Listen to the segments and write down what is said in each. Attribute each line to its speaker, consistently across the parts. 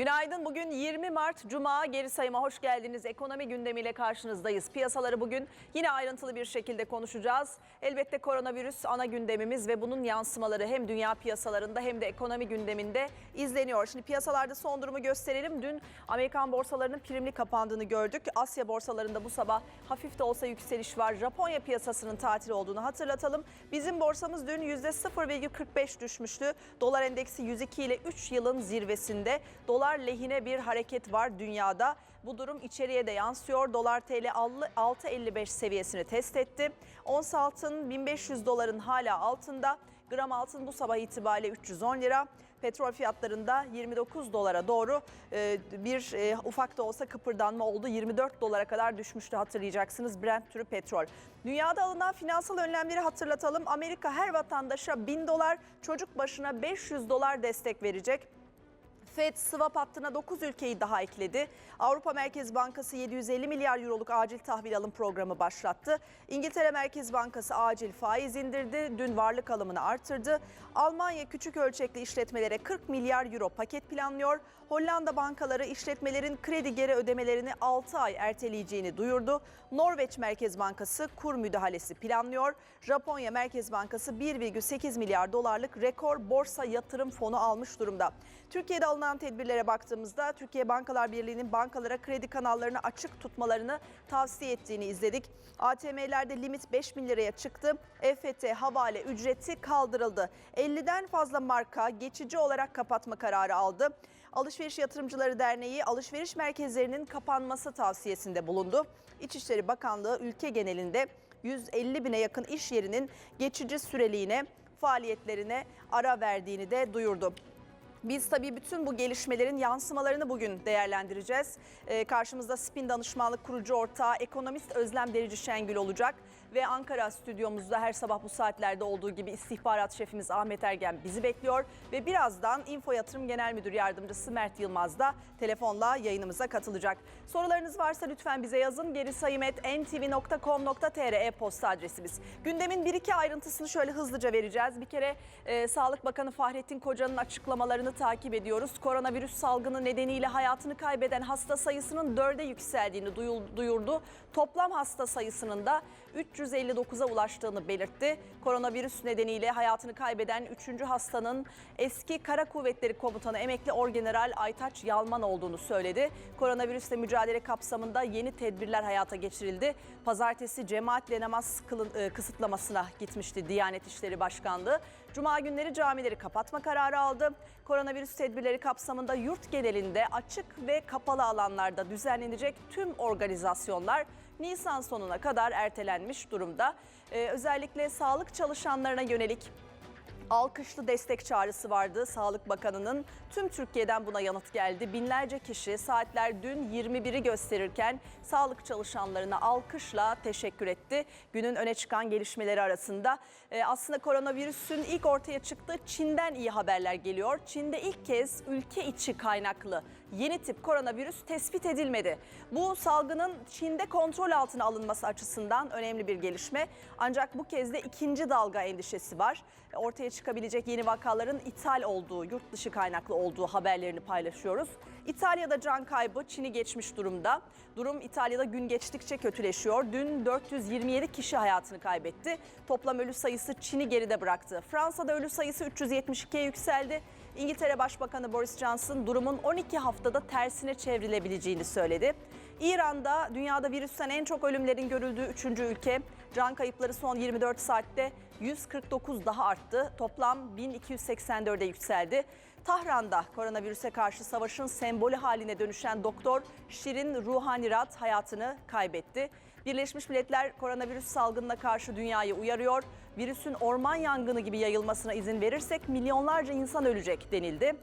Speaker 1: Günaydın. Bugün 20 Mart Cuma geri sayıma hoş geldiniz. Ekonomi gündemiyle karşınızdayız. Piyasaları bugün yine ayrıntılı bir şekilde konuşacağız. Elbette koronavirüs ana gündemimiz ve bunun yansımaları hem dünya piyasalarında hem de ekonomi gündeminde izleniyor. Şimdi piyasalarda son durumu gösterelim. Dün Amerikan borsalarının primli kapandığını gördük. Asya borsalarında bu sabah hafif de olsa yükseliş var. Japonya piyasasının tatil olduğunu hatırlatalım. Bizim borsamız dün %0,45 düşmüştü. Dolar endeksi 102 ile 3 yılın zirvesinde. Dolar lehine bir hareket var dünyada. Bu durum içeriye de yansıyor. Dolar TL 6.55 seviyesini test etti. Ons altın 1500 doların hala altında. Gram altın bu sabah itibariyle 310 lira. Petrol fiyatlarında 29 dolara doğru e, bir e, ufak da olsa kıpırdanma oldu. 24 dolara kadar düşmüştü hatırlayacaksınız Brent türü petrol. Dünyada alınan finansal önlemleri hatırlatalım. Amerika her vatandaşa 1000 dolar, çocuk başına 500 dolar destek verecek. FED swap hattına 9 ülkeyi daha ekledi. Avrupa Merkez Bankası 750 milyar euroluk acil tahvil alım programı başlattı. İngiltere Merkez Bankası acil faiz indirdi. Dün varlık alımını artırdı. Almanya küçük ölçekli işletmelere 40 milyar euro paket planlıyor. Hollanda bankaları işletmelerin kredi geri ödemelerini 6 ay erteleyeceğini duyurdu. Norveç Merkez Bankası kur müdahalesi planlıyor. Japonya Merkez Bankası 1,8 milyar dolarlık rekor borsa yatırım fonu almış durumda. Türkiye'de alınan tedbirlere baktığımızda Türkiye Bankalar Birliği'nin bankalara kredi kanallarını açık tutmalarını tavsiye ettiğini izledik. ATM'lerde limit 5 bin liraya çıktı. EFT havale ücreti kaldırıldı. 50'den fazla marka geçici olarak kapatma kararı aldı. Alışveriş Yatırımcıları Derneği alışveriş merkezlerinin kapanması tavsiyesinde bulundu. İçişleri Bakanlığı ülke genelinde 150 bine yakın iş yerinin geçici süreliğine faaliyetlerine ara verdiğini de duyurdu. Biz tabii bütün bu gelişmelerin yansımalarını bugün değerlendireceğiz. Ee, karşımızda Spin Danışmanlık kurucu ortağı ekonomist Özlem Derici Şengül olacak. Ve Ankara stüdyomuzda her sabah bu saatlerde olduğu gibi istihbarat şefimiz Ahmet Ergen bizi bekliyor. Ve birazdan Info Yatırım Genel Müdür Yardımcısı Mert Yılmaz da telefonla yayınımıza katılacak. Sorularınız varsa lütfen bize yazın. Geri ntv.com.tr e-posta adresimiz. Gündemin bir iki ayrıntısını şöyle hızlıca vereceğiz. Bir kere e, Sağlık Bakanı Fahrettin Koca'nın açıklamalarını takip ediyoruz. Koronavirüs salgını nedeniyle hayatını kaybeden hasta sayısının dörde yükseldiğini duyurdu. Toplam hasta sayısının da 359'a ulaştığını belirtti. Koronavirüs nedeniyle hayatını kaybeden 3. hastanın eski Kara Kuvvetleri Komutanı emekli Orgeneral Aytaç Yalman olduğunu söyledi. Koronavirüsle mücadele kapsamında yeni tedbirler hayata geçirildi. Pazartesi cemaatle namaz e, kısıtlamasına gitmişti Diyanet İşleri Başkanlığı. Cuma günleri camileri kapatma kararı aldı. Koronavirüs tedbirleri kapsamında yurt genelinde açık ve kapalı alanlarda düzenlenecek tüm organizasyonlar Nisan sonuna kadar ertelenmiş durumda. Ee, özellikle sağlık çalışanlarına yönelik alkışlı destek çağrısı vardı Sağlık Bakanı'nın. Tüm Türkiye'den buna yanıt geldi. Binlerce kişi saatler dün 21'i gösterirken sağlık çalışanlarına alkışla teşekkür etti. Günün öne çıkan gelişmeleri arasında e, aslında koronavirüsün ilk ortaya çıktığı Çin'den iyi haberler geliyor. Çin'de ilk kez ülke içi kaynaklı yeni tip koronavirüs tespit edilmedi. Bu salgının Çin'de kontrol altına alınması açısından önemli bir gelişme. Ancak bu kez de ikinci dalga endişesi var. Ortaya çıkabilecek yeni vakaların ithal olduğu, yurt dışı kaynaklı olduğu haberlerini paylaşıyoruz. İtalya'da can kaybı Çin'i geçmiş durumda. Durum İtalya'da gün geçtikçe kötüleşiyor. Dün 427 kişi hayatını kaybetti. Toplam ölü sayısı Çin'i geride bıraktı. Fransa'da ölü sayısı 372'ye yükseldi. İngiltere Başbakanı Boris Johnson durumun 12 haftada tersine çevrilebileceğini söyledi. İran'da dünyada virüsten en çok ölümlerin görüldüğü 3. ülke. Can kayıpları son 24 saatte 149 daha arttı. Toplam 1284'e yükseldi. Tahran'da koronavirüse karşı savaşın sembolü haline dönüşen doktor Şirin Ruhanirat hayatını kaybetti. Birleşmiş Milletler koronavirüs salgınına karşı dünyayı uyarıyor. Virüsün orman yangını gibi yayılmasına izin verirsek milyonlarca insan ölecek denildi.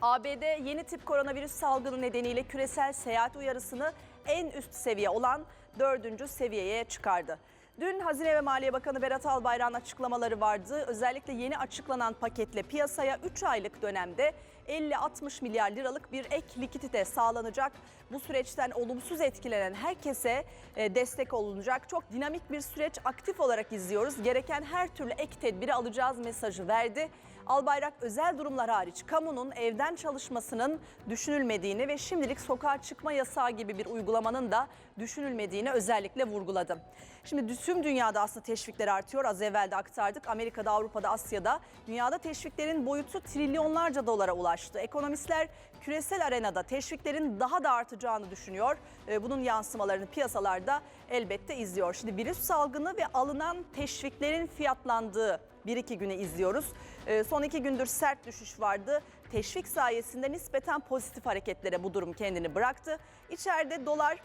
Speaker 1: ABD yeni tip koronavirüs salgını nedeniyle küresel seyahat uyarısını en üst seviye olan dördüncü seviyeye çıkardı. Dün Hazine ve Maliye Bakanı Berat Albayrak'ın açıklamaları vardı. Özellikle yeni açıklanan paketle piyasaya 3 aylık dönemde 50-60 milyar liralık bir ek likidite sağlanacak. Bu süreçten olumsuz etkilenen herkese e, destek olunacak. Çok dinamik bir süreç aktif olarak izliyoruz. Gereken her türlü ek tedbiri alacağız mesajı verdi. Albayrak özel durumlar hariç kamunun evden çalışmasının düşünülmediğini ve şimdilik sokağa çıkma yasağı gibi bir uygulamanın da düşünülmediğini özellikle vurguladı. Şimdi tüm dünyada aslında teşvikler artıyor. Az evvel de aktardık. Amerika'da, Avrupa'da, Asya'da dünyada teşviklerin boyutu trilyonlarca dolara ulaştı. Ekonomistler küresel arenada teşviklerin daha da artacağını düşünüyor. Ee, Bunun yansımalarını piyasalarda elbette izliyor. Şimdi virüs salgını ve alınan teşviklerin fiyatlandığı bir iki güne izliyoruz. Ee, Son iki gündür sert düşüş vardı. Teşvik sayesinde nispeten pozitif hareketlere bu durum kendini bıraktı. İçeride dolar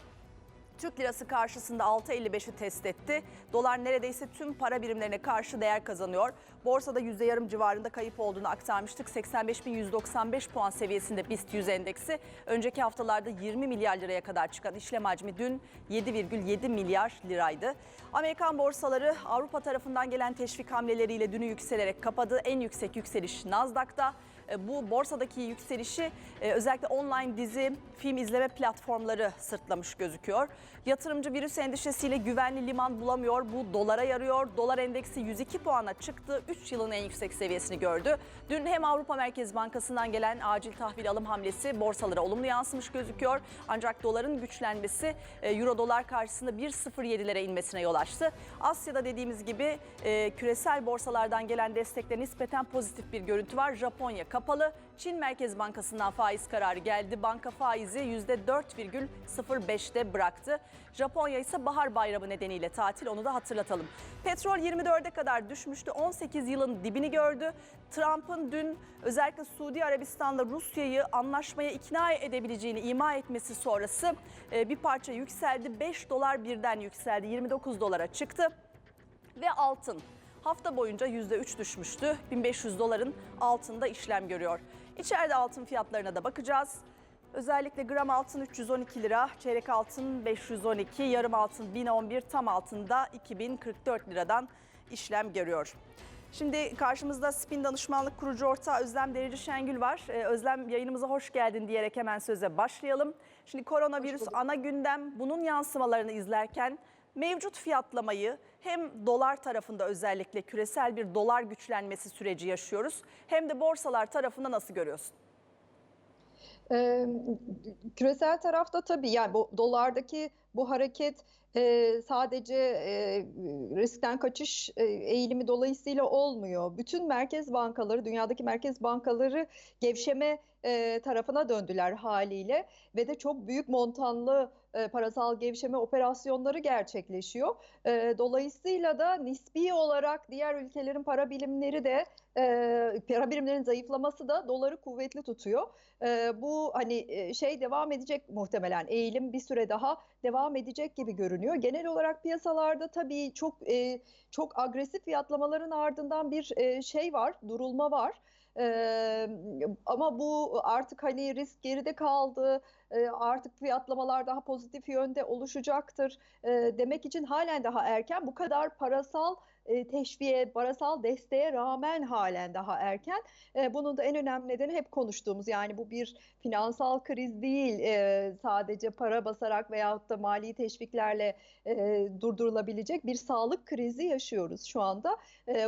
Speaker 1: Türk lirası karşısında 6.55'i test etti. Dolar neredeyse tüm para birimlerine karşı değer kazanıyor. Borsada yüzde yarım civarında kayıp olduğunu aktarmıştık. 85.195 puan seviyesinde BIST 100 endeksi. Önceki haftalarda 20 milyar liraya kadar çıkan işlem hacmi dün 7,7 milyar liraydı. Amerikan borsaları Avrupa tarafından gelen teşvik hamleleriyle dünü yükselerek kapadı. En yüksek yükseliş Nasdaq'ta. E, Bu borsadaki yükselişi e, özellikle online dizi, film izleme platformları sırtlamış gözüküyor. Yatırımcı virüs endişesiyle güvenli liman bulamıyor. Bu dolara yarıyor. Dolar endeksi 102 puana çıktı. 3 yılın en yüksek seviyesini gördü. Dün hem Avrupa Merkez Bankası'ndan gelen acil tahvil alım hamlesi borsalara olumlu yansımış gözüküyor. Ancak doların güçlenmesi e, euro dolar karşısında 1.07'lere inmesine yol açtı. Asya'da dediğimiz gibi küresel borsalardan gelen destekle nispeten pozitif bir görüntü var. Japonya kapalı. Çin Merkez Bankası'ndan faiz kararı geldi. Banka faizi %4,05'te bıraktı. Japonya ise bahar bayramı nedeniyle tatil onu da hatırlatalım. Petrol 24'e kadar düşmüştü. 18 yılın dibini gördü. Trump'ın dün özellikle Suudi Arabistan'la Rusya'yı anlaşmaya ikna edebileceğini ima etmesi sonrası e, bir parça yükseldi. 5 dolar birden yükseldi. 29 dolara çıktı ve altın. Hafta boyunca %3 düşmüştü. 1500 doların altında işlem görüyor. İçeride altın fiyatlarına da bakacağız. Özellikle gram altın 312 lira, çeyrek altın 512, yarım altın 1011, tam altında 2044 liradan işlem görüyor. Şimdi karşımızda Spin Danışmanlık kurucu ortağı Özlem Derici Şengül var. Ee, Özlem yayınımıza hoş geldin diyerek hemen söze başlayalım. Şimdi koronavirüs ana gündem bunun yansımalarını izlerken mevcut fiyatlamayı hem dolar tarafında özellikle küresel bir dolar güçlenmesi süreci yaşıyoruz hem de borsalar tarafında nasıl görüyorsun?
Speaker 2: Ee, küresel tarafta tabii yani bu dolardaki bu hareket e, sadece e, riskten kaçış e, eğilimi dolayısıyla olmuyor. Bütün merkez bankaları, dünyadaki merkez bankaları gevşeme e, tarafına döndüler haliyle ve de çok büyük montanlı e, parasal gevşeme operasyonları gerçekleşiyor. E, dolayısıyla da nispi olarak diğer ülkelerin para birimleri de e, para birimlerinin zayıflaması da doları kuvvetli tutuyor. E, bu hani şey devam edecek muhtemelen eğilim bir süre daha devam edecek gibi görünüyor. Genel olarak piyasalarda tabii çok e, çok agresif fiyatlamaların ardından bir e, şey var, durulma var. Ee, ama bu artık hani risk geride kaldı. Ee, artık fiyatlamalar daha pozitif yönde oluşacaktır. Ee, demek için halen daha erken. Bu kadar parasal e, teşviğe, parasal desteğe rağmen halen daha erken. E, bunun da en önemli nedeni hep konuştuğumuz yani bu bir finansal kriz değil. E, sadece para basarak veyahut da mali teşviklerle e, durdurulabilecek bir sağlık krizi yaşıyoruz şu anda.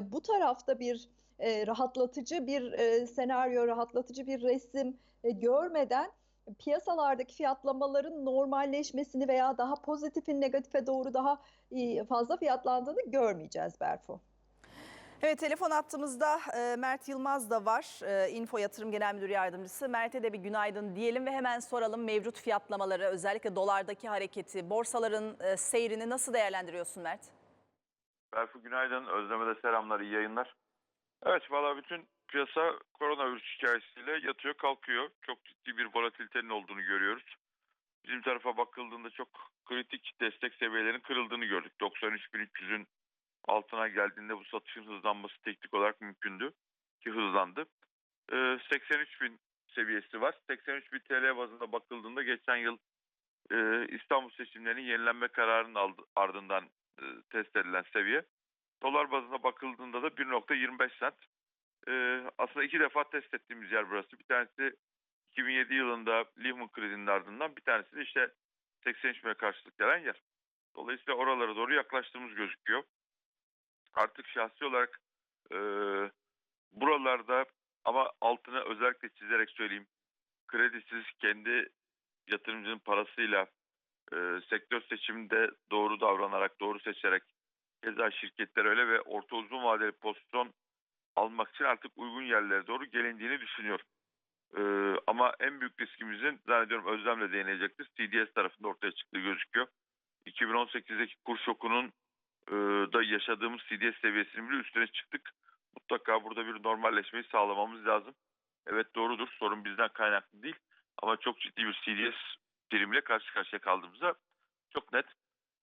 Speaker 2: Bu tarafta bir rahatlatıcı bir senaryo, rahatlatıcı bir resim görmeden piyasalardaki fiyatlamaların normalleşmesini veya daha pozitifin negatife doğru daha e, fazla fiyatlandığını görmeyeceğiz Berfu.
Speaker 1: Evet telefon attığımızda e, Mert Yılmaz da var. E, Info Yatırım Genel Müdür Yardımcısı. Mert'e de bir günaydın diyelim ve hemen soralım mevcut fiyatlamaları özellikle dolardaki hareketi, borsaların e, seyrini nasıl değerlendiriyorsun Mert?
Speaker 3: Berfu günaydın. Özlem'e de selamlar, iyi yayınlar. Evet valla bütün piyasa koronavirüs hikayesiyle yatıyor kalkıyor. Çok ciddi bir volatilitenin olduğunu görüyoruz. Bizim tarafa bakıldığında çok kritik destek seviyelerinin kırıldığını gördük. 93.300'ün altına geldiğinde bu satışın hızlanması teknik olarak mümkündü ki hızlandı. Ee, 83.000 seviyesi var. 83.000 TL bazında bakıldığında geçen yıl e, İstanbul seçimlerinin yenilenme kararının ardından e, test edilen seviye. Dolar bazına bakıldığında da 1.25 sent. Ee, aslında iki defa test ettiğimiz yer burası. Bir tanesi 2007 yılında Lehman krizinin ardından bir tanesi de işte 83 bine karşılık gelen yer. Dolayısıyla oralara doğru yaklaştığımız gözüküyor. Artık şahsi olarak e, buralarda ama altını özellikle çizerek söyleyeyim. Kredisiz kendi yatırımcının parasıyla e, sektör seçiminde doğru davranarak, doğru seçerek keza şirketler öyle ve orta uzun vadeli pozisyon almak için artık uygun yerlere doğru gelindiğini düşünüyorum. E, ama en büyük riskimizin zannediyorum Özlem'le değinecektir. CDS tarafında ortaya çıktığı gözüküyor. 2018'deki kur şokunun e, da yaşadığımız CDS seviyesinin bile üstüne çıktık. Mutlaka burada bir normalleşmeyi sağlamamız lazım. Evet doğrudur sorun bizden kaynaklı değil ama çok ciddi bir CDS primle karşı karşıya kaldığımızda çok net.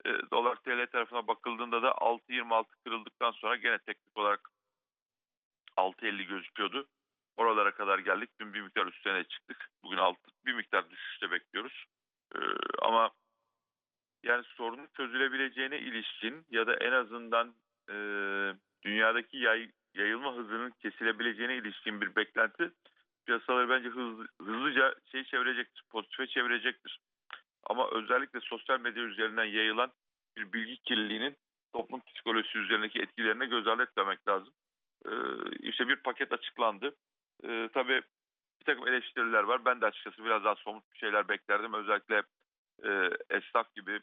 Speaker 3: E, dolar TL tarafına bakıldığında da 6.26 kırıldıktan sonra gene teknik olarak 6.50 gözüküyordu. Oralara kadar geldik. Dün bir miktar üstüne çıktık. Bugün altı, bir miktar düşüşte bekliyoruz. E, ama yani sorunun çözülebileceğine ilişkin ya da en azından e, dünyadaki yay, yayılma hızının kesilebileceğine ilişkin bir beklenti piyasaları bence hızlı, hızlıca şey çevirecektir, pozitife çevirecektir. Ama özellikle sosyal medya üzerinden yayılan bir bilgi kirliliğinin toplum psikolojisi üzerindeki etkilerine göz ardı etmemek lazım. Ee, işte bir paket açıklandı. Ee, tabii bir takım eleştiriler var. Ben de açıkçası biraz daha somut bir şeyler beklerdim. Özellikle e, esnaf gibi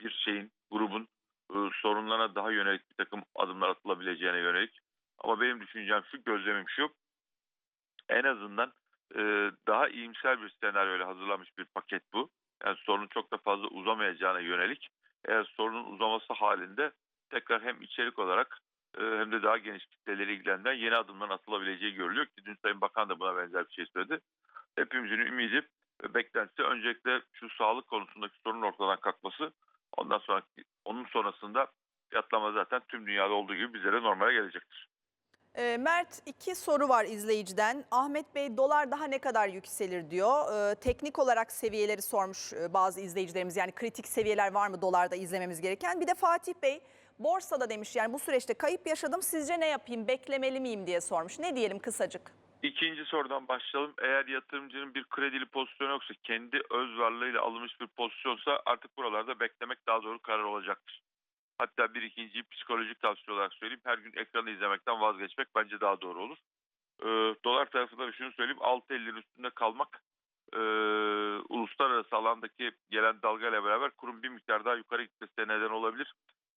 Speaker 3: bir şeyin, grubun e, sorunlarına daha yönelik bir takım adımlar atılabileceğine yönelik. Ama benim düşüncem şu, gözlemim şu. En azından e, daha iyimser bir senaryoyla hazırlanmış bir paket bu. Yani sorunun çok da fazla uzamayacağına yönelik. Eğer sorunun uzaması halinde tekrar hem içerik olarak e, hem de daha geniş kitleleri ilgilendiren yeni adımların atılabileceği görülüyor ki dün Sayın Bakan da buna benzer bir şey söyledi. Hepimizin ümidi ve beklentisi öncelikle şu sağlık konusundaki sorunun ortadan kalkması. Ondan sonra onun sonrasında fiyatlama zaten tüm dünyada olduğu gibi bizlere normale gelecektir.
Speaker 1: Ee, Mert iki soru var izleyiciden. Ahmet Bey dolar daha ne kadar yükselir diyor. Ee, teknik olarak seviyeleri sormuş e, bazı izleyicilerimiz. Yani kritik seviyeler var mı dolarda izlememiz gereken. Bir de Fatih Bey borsada demiş yani bu süreçte kayıp yaşadım sizce ne yapayım beklemeli miyim diye sormuş. Ne diyelim kısacık?
Speaker 3: İkinci sorudan başlayalım. Eğer yatırımcının bir kredili pozisyonu yoksa, kendi öz varlığıyla alınmış bir pozisyonsa artık buralarda beklemek daha doğru karar olacaktır. Hatta bir ikinciyi psikolojik tavsiye olarak söyleyeyim. Her gün ekranı izlemekten vazgeçmek bence daha doğru olur. Ee, dolar tarafında da şunu söyleyeyim. 6.50'nin üstünde kalmak e, uluslararası alandaki gelen dalgayla beraber kurum bir miktar daha yukarı gitmesine neden olabilir.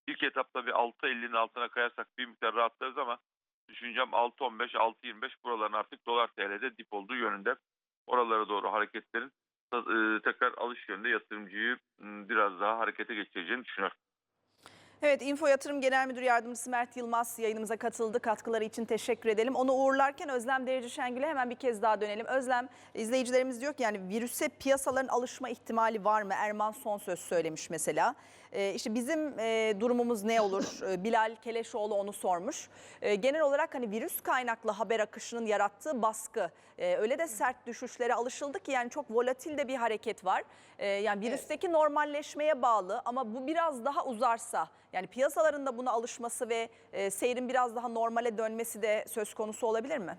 Speaker 3: İlk etapta bir 6.50'nin altına kayarsak bir miktar rahatlarız ama düşüncem 6.15, 6.25 buraların artık dolar TL'de dip olduğu yönünde. Oralara doğru hareketlerin e, tekrar alış yönünde yatırımcıyı m, biraz daha harekete geçireceğini düşünüyorum.
Speaker 1: Evet Info Yatırım Genel Müdür Yardımcısı Mert Yılmaz yayınımıza katıldı. Katkıları için teşekkür edelim. Onu uğurlarken Özlem Dereci Şengül'e hemen bir kez daha dönelim. Özlem izleyicilerimiz diyor ki yani virüse piyasaların alışma ihtimali var mı? Erman son söz söylemiş mesela. Ee, işte bizim e, durumumuz ne olur? Ee, Bilal Keleşoğlu onu sormuş. Ee, genel olarak hani virüs kaynaklı haber akışının yarattığı baskı. Ee, öyle de sert düşüşlere alışıldı ki yani çok volatil de bir hareket var. Ee, yani virüsteki normalleşmeye bağlı ama bu biraz daha uzarsa yani piyasaların da buna alışması ve e, seyrin biraz daha normale dönmesi de söz konusu olabilir mi?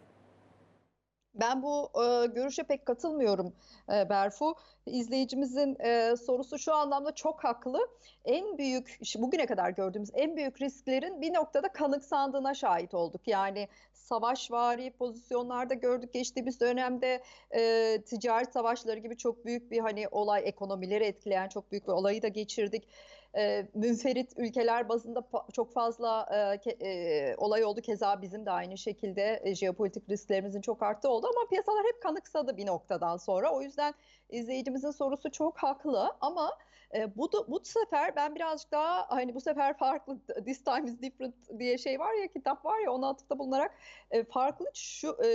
Speaker 2: Ben bu e, görüşe pek katılmıyorum e, Berfu. İzleyicimizin e, sorusu şu anlamda çok haklı. En büyük, bugüne kadar gördüğümüz en büyük risklerin bir noktada kanıksandığına şahit olduk. Yani savaşvari pozisyonlarda gördük geçtiğimiz dönemde e, ticaret savaşları gibi çok büyük bir hani olay ekonomileri etkileyen çok büyük bir olayı da geçirdik. E, münferit ülkeler bazında çok fazla e, e, olay oldu. Keza bizim de aynı şekilde e, jeopolitik risklerimizin çok arttığı oldu ama piyasalar hep kanıksadı bir noktadan sonra. O yüzden izleyicimizin sorusu çok haklı ama e, bu da, bu sefer ben birazcık daha hani bu sefer farklı this time is different diye şey var ya kitap var ya ona atıfta bulunarak e, farklı şu e,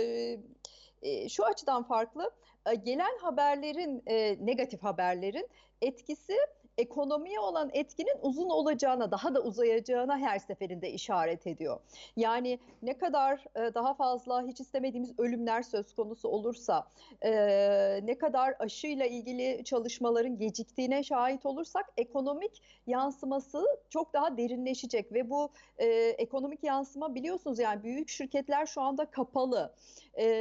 Speaker 2: e, şu açıdan farklı E, gelen haberlerin e, negatif haberlerin etkisi ekonomiye olan etkinin uzun olacağına, daha da uzayacağına her seferinde işaret ediyor. Yani ne kadar e, daha fazla hiç istemediğimiz ölümler söz konusu olursa, e, ne kadar aşıyla ilgili çalışmaların geciktiğine şahit olursak ekonomik yansıması çok daha derinleşecek ve bu e, ekonomik yansıma biliyorsunuz yani büyük şirketler şu anda kapalı.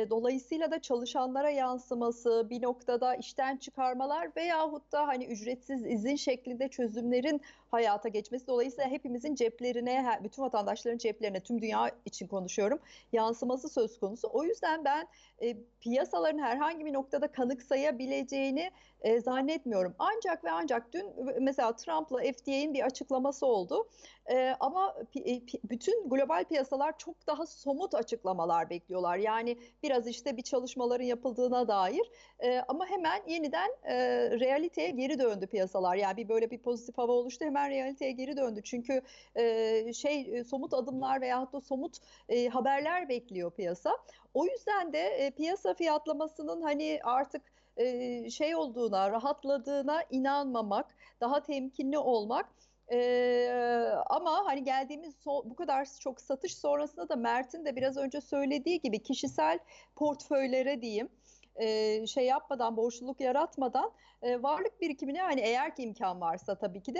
Speaker 2: Dolayısıyla da çalışanlara yansıması, bir noktada işten çıkarmalar veyahut da hani ücretsiz izin şeklinde çözümlerin hayata geçmesi dolayısıyla hepimizin ceplerine, bütün vatandaşların ceplerine, tüm dünya için konuşuyorum, yansıması söz konusu. O yüzden ben e, piyasaların herhangi bir noktada kanıksayabileceğini e, zannetmiyorum. Ancak ve ancak dün mesela Trump'la FDA'nin bir açıklaması oldu. E, ama pi- e, pi- bütün global piyasalar çok daha somut açıklamalar bekliyorlar. Yani biraz işte bir çalışmaların yapıldığına dair e, ama hemen yeniden e, realiteye geri döndü piyasalar. Yani bir böyle bir pozitif hava oluştu hemen realiteye geri döndü. Çünkü e, şey e, somut adımlar veyahut da somut e, haberler bekliyor piyasa. O yüzden de e, piyasa fiyatlamasının hani artık e, şey olduğuna, rahatladığına inanmamak, daha temkinli olmak. Ee, ama hani geldiğimiz so- bu kadar çok satış sonrasında da Mert'in de biraz önce söylediği gibi kişisel portföylere diyeyim e, şey yapmadan, borçluluk yaratmadan e, varlık birikimine hani eğer ki imkan varsa tabii ki de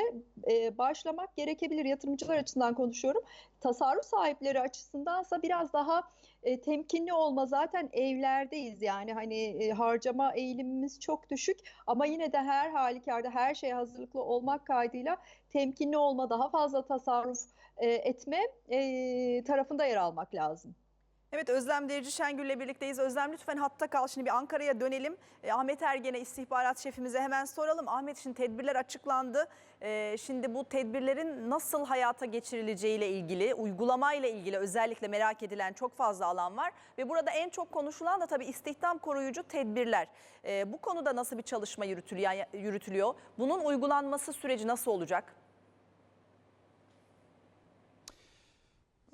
Speaker 2: e, başlamak gerekebilir. Yatırımcılar açısından konuşuyorum. Tasarruf sahipleri açısındansa biraz daha e, temkinli olma zaten evlerdeyiz yani hani e, harcama eğilimimiz çok düşük ama yine de her halükarda her şeye hazırlıklı olmak kaydıyla temkinli olma daha fazla tasarruf e, etme e, tarafında yer almak lazım.
Speaker 1: Evet Özlem Derici Şengül'le birlikteyiz. Özlem lütfen hatta kal. Şimdi bir Ankara'ya dönelim. E, Ahmet Ergen'e istihbarat şefimize hemen soralım. Ahmet şimdi tedbirler açıklandı. E, şimdi bu tedbirlerin nasıl hayata geçirileceğiyle ilgili, uygulamayla ilgili özellikle merak edilen çok fazla alan var. Ve burada en çok konuşulan da tabii istihdam koruyucu tedbirler. E, bu konuda nasıl bir çalışma yürütülüyor? Bunun uygulanması süreci nasıl olacak?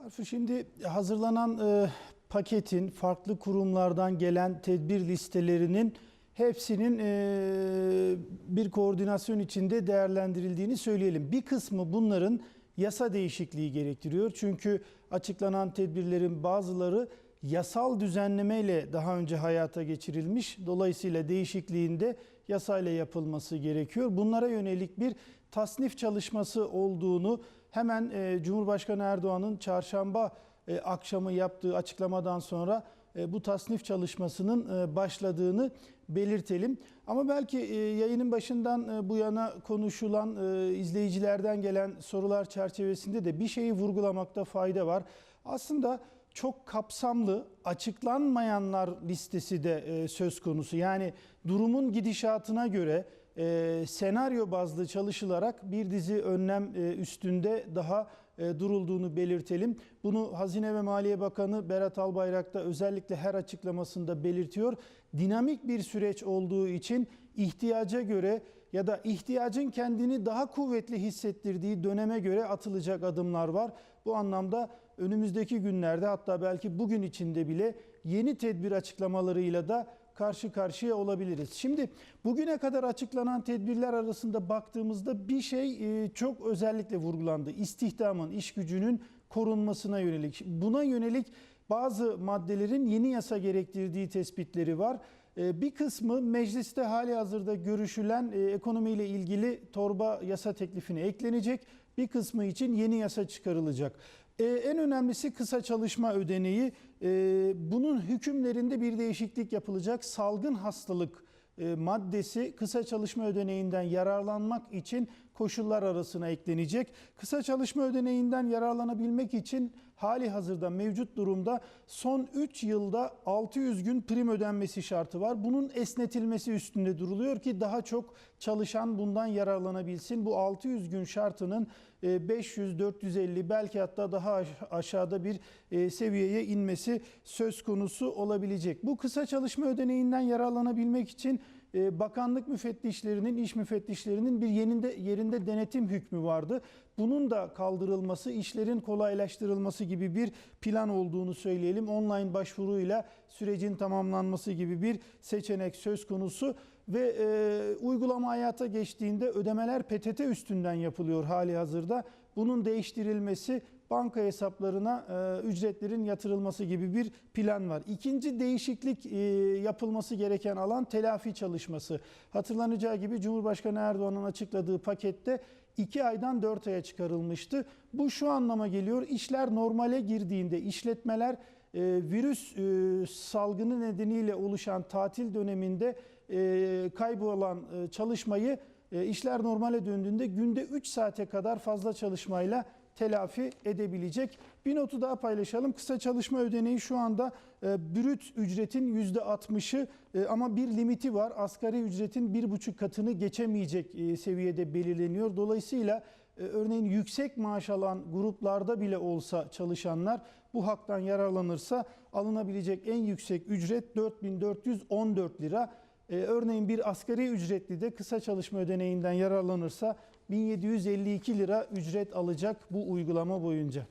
Speaker 4: Arzu, Şimdi hazırlanan e, paketin farklı kurumlardan gelen tedbir listelerinin hepsinin e, bir koordinasyon içinde değerlendirildiğini söyleyelim. Bir kısmı bunların yasa değişikliği gerektiriyor. Çünkü açıklanan tedbirlerin bazıları yasal düzenlemeyle daha önce hayata geçirilmiş. Dolayısıyla değişikliğinde yasayla yapılması gerekiyor. Bunlara yönelik bir tasnif çalışması olduğunu hemen e, Cumhurbaşkanı Erdoğan'ın çarşamba e, akşamı yaptığı açıklamadan sonra e, bu tasnif çalışmasının e, başladığını belirtelim. Ama belki e, yayının başından e, bu yana konuşulan e, izleyicilerden gelen sorular çerçevesinde de bir şeyi vurgulamakta fayda var. Aslında çok kapsamlı açıklanmayanlar listesi de e, söz konusu. Yani durumun gidişatına göre e, senaryo bazlı çalışılarak bir dizi önlem e, üstünde daha e, durulduğunu belirtelim. Bunu Hazine ve Maliye Bakanı Berat Albayrak da özellikle her açıklamasında belirtiyor. Dinamik bir süreç olduğu için ihtiyaca göre ya da ihtiyacın kendini daha kuvvetli hissettirdiği döneme göre atılacak adımlar var. Bu anlamda önümüzdeki günlerde hatta belki bugün içinde bile yeni tedbir açıklamalarıyla da karşı karşıya olabiliriz. Şimdi bugüne kadar açıklanan tedbirler arasında baktığımızda bir şey e, çok özellikle vurgulandı. İstihdamın, iş gücünün korunmasına yönelik. Buna yönelik bazı maddelerin yeni yasa gerektirdiği tespitleri var. E, Bir kısmı mecliste hali hazırda görüşülen e, ekonomiyle ilgili torba yasa teklifine eklenecek. Bir kısmı için yeni yasa çıkarılacak. Ee, en önemlisi kısa çalışma ödeneği. Ee, bunun hükümlerinde bir değişiklik yapılacak. Salgın hastalık e, maddesi kısa çalışma ödeneğinden yararlanmak için koşullar arasına eklenecek. Kısa çalışma ödeneğinden yararlanabilmek için hali hazırda mevcut durumda son 3 yılda 600 gün prim ödenmesi şartı var. Bunun esnetilmesi üstünde duruluyor ki daha çok çalışan bundan yararlanabilsin. Bu 600 gün şartının 500, 450 belki hatta daha aşağıda bir e, seviyeye inmesi söz konusu olabilecek. Bu kısa çalışma ödeneğinden yararlanabilmek için e, bakanlık müfettişlerinin, iş müfettişlerinin bir yerinde, yerinde denetim hükmü vardı. Bunun da kaldırılması, işlerin kolaylaştırılması gibi bir plan olduğunu söyleyelim. Online başvuruyla sürecin tamamlanması gibi bir seçenek söz konusu ve e, uygulama hayata geçtiğinde ödemeler PTT üstünden yapılıyor hali hazırda. Bunun değiştirilmesi banka hesaplarına e, ücretlerin yatırılması gibi bir plan var. İkinci değişiklik e, yapılması gereken alan telafi çalışması. Hatırlanacağı gibi Cumhurbaşkanı Erdoğan'ın açıkladığı pakette 2 aydan 4 aya çıkarılmıştı. Bu şu anlama geliyor. İşler normale girdiğinde işletmeler e, virüs e, salgını nedeniyle oluşan tatil döneminde e, kaybolan çalışmayı işler normale döndüğünde günde 3 saate kadar fazla çalışmayla telafi edebilecek. Bir notu daha paylaşalım. Kısa çalışma ödeneği şu anda e, brüt ücretin %60'ı e, ama bir limiti var. Asgari ücretin bir buçuk katını geçemeyecek e, seviyede belirleniyor. Dolayısıyla e, örneğin yüksek maaş alan gruplarda bile olsa çalışanlar bu haktan yararlanırsa alınabilecek en yüksek ücret 4414 lira. Ee, örneğin bir asgari ücretli de kısa çalışma ödeneğinden yararlanırsa 1752 lira ücret alacak bu uygulama boyunca.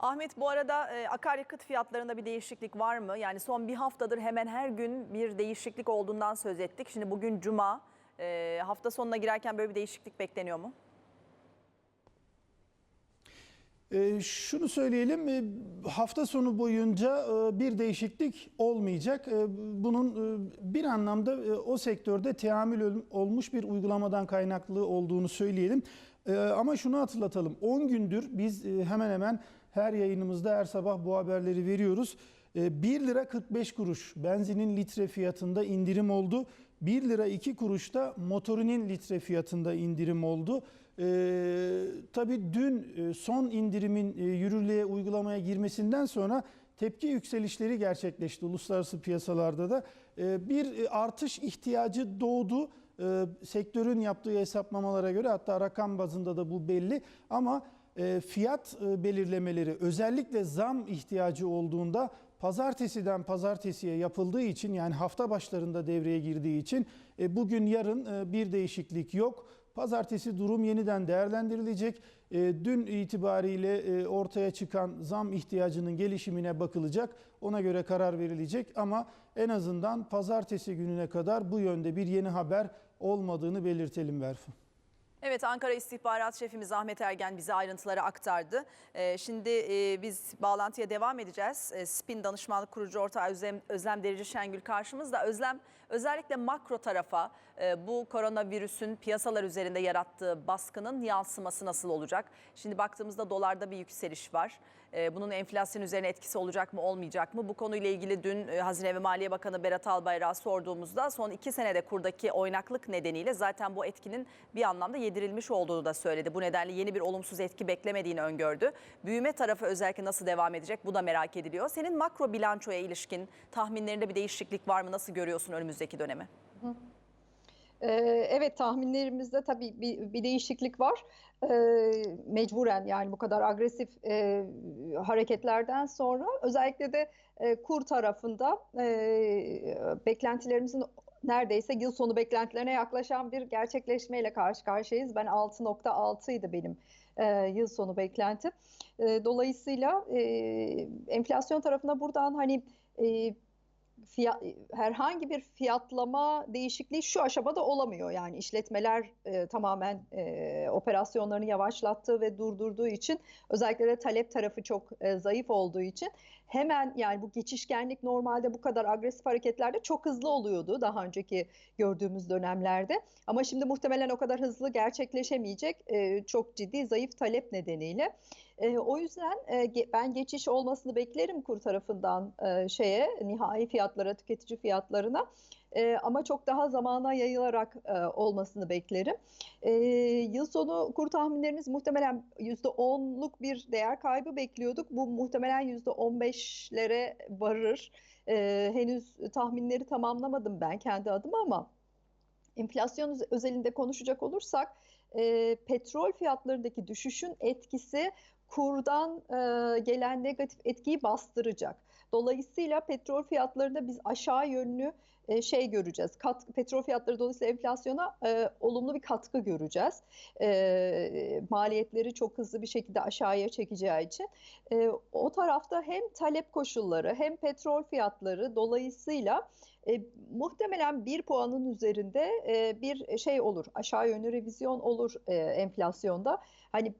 Speaker 1: Ahmet bu arada e, akaryakıt fiyatlarında bir değişiklik var mı? Yani son bir haftadır hemen her gün bir değişiklik olduğundan söz ettik. Şimdi bugün cuma. E, hafta sonuna girerken böyle bir değişiklik bekleniyor mu?
Speaker 4: Ee, şunu söyleyelim, e, hafta sonu boyunca e, bir değişiklik olmayacak. E, Bunun bir anlamda o sektörde teamül ol- olmuş bir uygulamadan kaynaklı olduğunu söyleyelim. Ama şunu hatırlatalım, 10 gündür biz hemen hemen her yayınımızda her sabah bu haberleri veriyoruz. E, 1 lira 45 kuruş benzinin litre fiyatında indirim oldu. 1 lira 2 kuruş da motorinin litre fiyatında indirim oldu. Ee, tabii dün e, son indirimin e, yürürlüğe uygulamaya girmesinden sonra tepki yükselişleri gerçekleşti uluslararası piyasalarda da. Ee, bir e, artış ihtiyacı doğdu. Ee, sektörün yaptığı hesaplamalara göre hatta rakam bazında da bu belli ama fiyat belirlemeleri özellikle zam ihtiyacı olduğunda pazartesiden pazartesiye yapıldığı için yani hafta başlarında devreye girdiği için e, bugün yarın e, bir değişiklik yok. Pazartesi durum yeniden değerlendirilecek. E, Dün itibariyle e, ortaya çıkan zam ihtiyacının gelişimine bakılacak. Ona göre karar verilecek ama en azından pazartesi gününe kadar bu yönde bir yeni haber olmadığını belirtelim Berfu.
Speaker 1: Evet Ankara İstihbarat Şefimiz Ahmet Ergen bize ayrıntıları aktardı. Ee, şimdi e, biz bağlantıya devam edeceğiz. E, Spin Danışmanlık Kurucu Ortağı Özlem, Özlem Derici Şengül karşımızda. Özlem özellikle makro tarafa e, bu koronavirüsün piyasalar üzerinde yarattığı baskının yansıması nasıl olacak? Şimdi baktığımızda dolarda bir yükseliş var. E, Bunun enflasyon üzerine etkisi olacak mı olmayacak mı? Bu konuyla ilgili dün e, Hazine ve Maliye Bakanı Berat Albayrak'a sorduğumuzda son iki senede kurdaki oynaklık nedeniyle zaten bu etkinin bir anlamda yedirilmiş olduğunu da söyledi. Bu nedenle yeni bir olumsuz etki beklemediğini öngördü. Büyüme tarafı özellikle nasıl devam edecek bu da merak ediliyor. Senin makro bilançoya ilişkin tahminlerinde bir değişiklik var mı? Nasıl görüyorsun önümüzdeki dönemi?
Speaker 2: Evet tahminlerimizde tabii bir, bir değişiklik var. Mecburen yani bu kadar agresif hareketlerden sonra özellikle de e, kur tarafında beklentilerimizin neredeyse yıl sonu beklentilerine yaklaşan bir gerçekleşmeyle karşı karşıyayız. Ben 6.6 idi benim yıl sonu beklentim. E, Dolayısıyla enflasyon tarafında buradan hani fiyat, herhangi bir fiyatlama değişikliği şu aşamada olamıyor. Yani işletmeler e, tamamen e, operasyonlarını yavaşlattığı ve durdurduğu için özellikle de talep tarafı çok e, zayıf olduğu için hemen yani bu geçişkenlik normalde bu kadar agresif hareketlerde çok hızlı oluyordu daha önceki gördüğümüz dönemlerde. Ama şimdi muhtemelen o kadar hızlı gerçekleşemeyecek e, çok ciddi zayıf talep nedeniyle. E, o yüzden e, ben geçiş olmasını beklerim kur tarafından e, şeye nihai fiyatlara, tüketici fiyatlarına. E, ama çok daha zamana yayılarak e, olmasını beklerim. E, yıl sonu kur tahminlerimiz muhtemelen %10'luk bir değer kaybı bekliyorduk. Bu muhtemelen %15'lere varır. E, henüz tahminleri tamamlamadım ben kendi adıma ama enflasyon özelinde konuşacak olursak e, petrol fiyatlarındaki düşüşün etkisi kurdan e, gelen negatif etkiyi bastıracak. Dolayısıyla petrol fiyatlarında biz aşağı yönlü e, şey göreceğiz. Kat, petrol fiyatları dolayısıyla enflasyona e, olumlu bir katkı göreceğiz. E, maliyetleri çok hızlı bir şekilde aşağıya çekeceği için. E, o tarafta hem talep koşulları hem petrol fiyatları dolayısıyla e, muhtemelen bir puanın üzerinde e, bir şey olur. Aşağı yönlü revizyon olur e, enflasyonda. Hani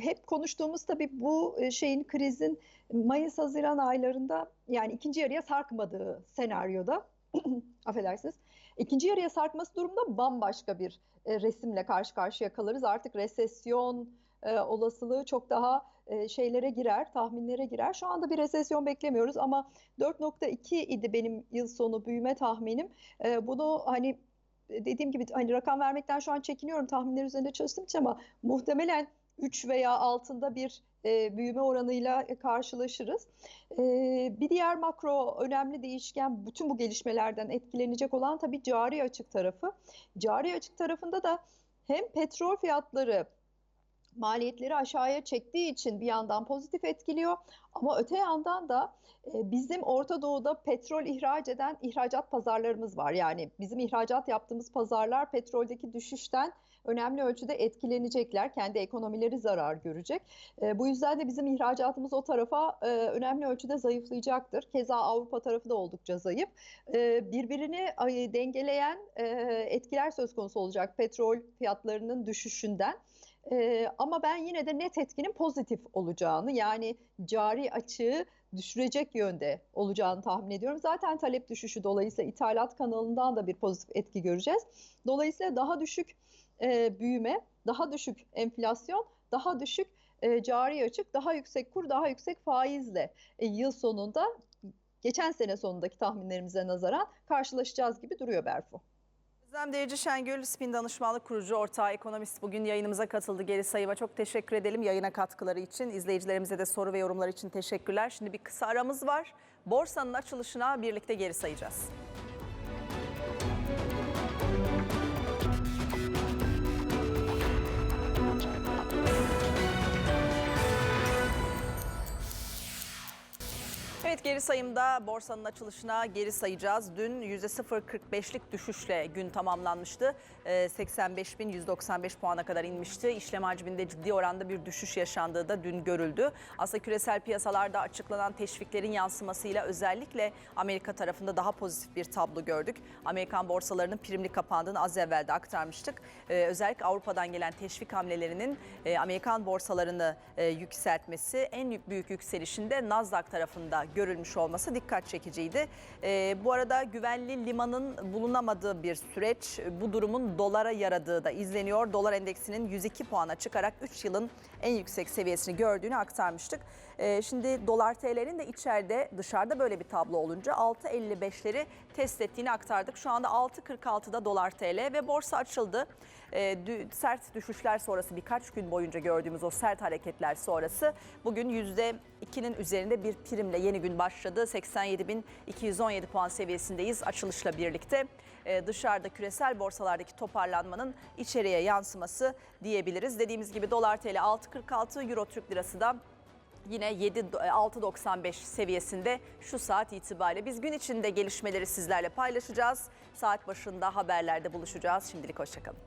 Speaker 2: hep konuştuğumuz tabii bu e, şeyin krizin Mayıs-Haziran aylarında yani ikinci yarıya sarkmadığı senaryoda affedersiniz. ikinci yarıya sarkması durumda bambaşka bir e, resimle karşı karşıya kalırız. Artık resesyon e, olasılığı çok daha şeylere girer, tahminlere girer. Şu anda bir resesyon beklemiyoruz ama 4.2 idi benim yıl sonu büyüme tahminim. Bunu hani dediğim gibi hani rakam vermekten şu an çekiniyorum tahminler üzerinde çalıştığım için ama muhtemelen 3 veya altında bir e, büyüme oranıyla karşılaşırız. E, bir diğer makro önemli değişken bütün bu gelişmelerden etkilenecek olan tabii cari açık tarafı. Cari açık tarafında da hem petrol fiyatları maliyetleri aşağıya çektiği için bir yandan pozitif etkiliyor ama öte yandan da e, bizim Orta Doğu'da petrol ihraç eden ihracat pazarlarımız var. Yani bizim ihracat yaptığımız pazarlar petroldeki düşüşten önemli ölçüde etkilenecekler. Kendi ekonomileri zarar görecek. E, bu yüzden de bizim ihracatımız o tarafa e, önemli ölçüde zayıflayacaktır. Keza Avrupa tarafı da oldukça zayıf. E, birbirini ay, dengeleyen e, etkiler söz konusu olacak petrol fiyatlarının düşüşünden. Ee, ama ben yine de net etkinin pozitif olacağını yani cari açığı düşürecek yönde olacağını tahmin ediyorum. Zaten talep düşüşü dolayısıyla ithalat kanalından da bir pozitif etki göreceğiz. Dolayısıyla daha düşük e, büyüme, daha düşük enflasyon, daha düşük e, cari açık, daha yüksek kur, daha yüksek faizle e, yıl sonunda geçen sene sonundaki tahminlerimize nazaran karşılaşacağız gibi duruyor Berfu.
Speaker 1: Özlem Derici Şengül, Spin Danışmanlık Kurucu Ortağı Ekonomist bugün yayınımıza katıldı. Geri sayıma çok teşekkür edelim yayına katkıları için. İzleyicilerimize de soru ve yorumlar için teşekkürler. Şimdi bir kısa aramız var. Borsanın açılışına birlikte geri sayacağız. Sayımda borsanın açılışına geri sayacağız. Dün %0.45'lik düşüşle gün tamamlanmıştı. Ee, 85.195 puana kadar inmişti. İşlem hacminde ciddi oranda bir düşüş yaşandığı da dün görüldü. Aslında küresel piyasalarda açıklanan teşviklerin yansımasıyla özellikle Amerika tarafında daha pozitif bir tablo gördük. Amerikan borsalarının primli kapandığını az evvel de aktarmıştık. Ee, özellikle Avrupa'dan gelen teşvik hamlelerinin e, Amerikan borsalarını e, yükseltmesi en büyük yükselişinde Nasdaq tarafında görülmüş olması dikkat çekiciydi. Ee, bu arada güvenli limanın bulunamadığı bir süreç bu durumun dolara yaradığı da izleniyor. Dolar endeksinin 102 puana çıkarak 3 yılın en yüksek seviyesini gördüğünü aktarmıştık. Ee, şimdi dolar TL'nin de içeride dışarıda böyle bir tablo olunca 6.55'leri test ettiğini aktardık. Şu anda 6.46'da dolar TL ve borsa açıldı. Dü- sert düşüşler sonrası birkaç gün boyunca gördüğümüz o sert hareketler sonrası bugün %2'nin üzerinde bir primle yeni gün başladı. 87.217 puan seviyesindeyiz açılışla birlikte. Ee, dışarıda küresel borsalardaki toparlanmanın içeriye yansıması diyebiliriz. Dediğimiz gibi dolar TL 6.46, euro Türk lirası da yine 7 6.95 seviyesinde şu saat itibariyle. Biz gün içinde gelişmeleri sizlerle paylaşacağız. Saat başında haberlerde buluşacağız. Şimdilik hoşçakalın.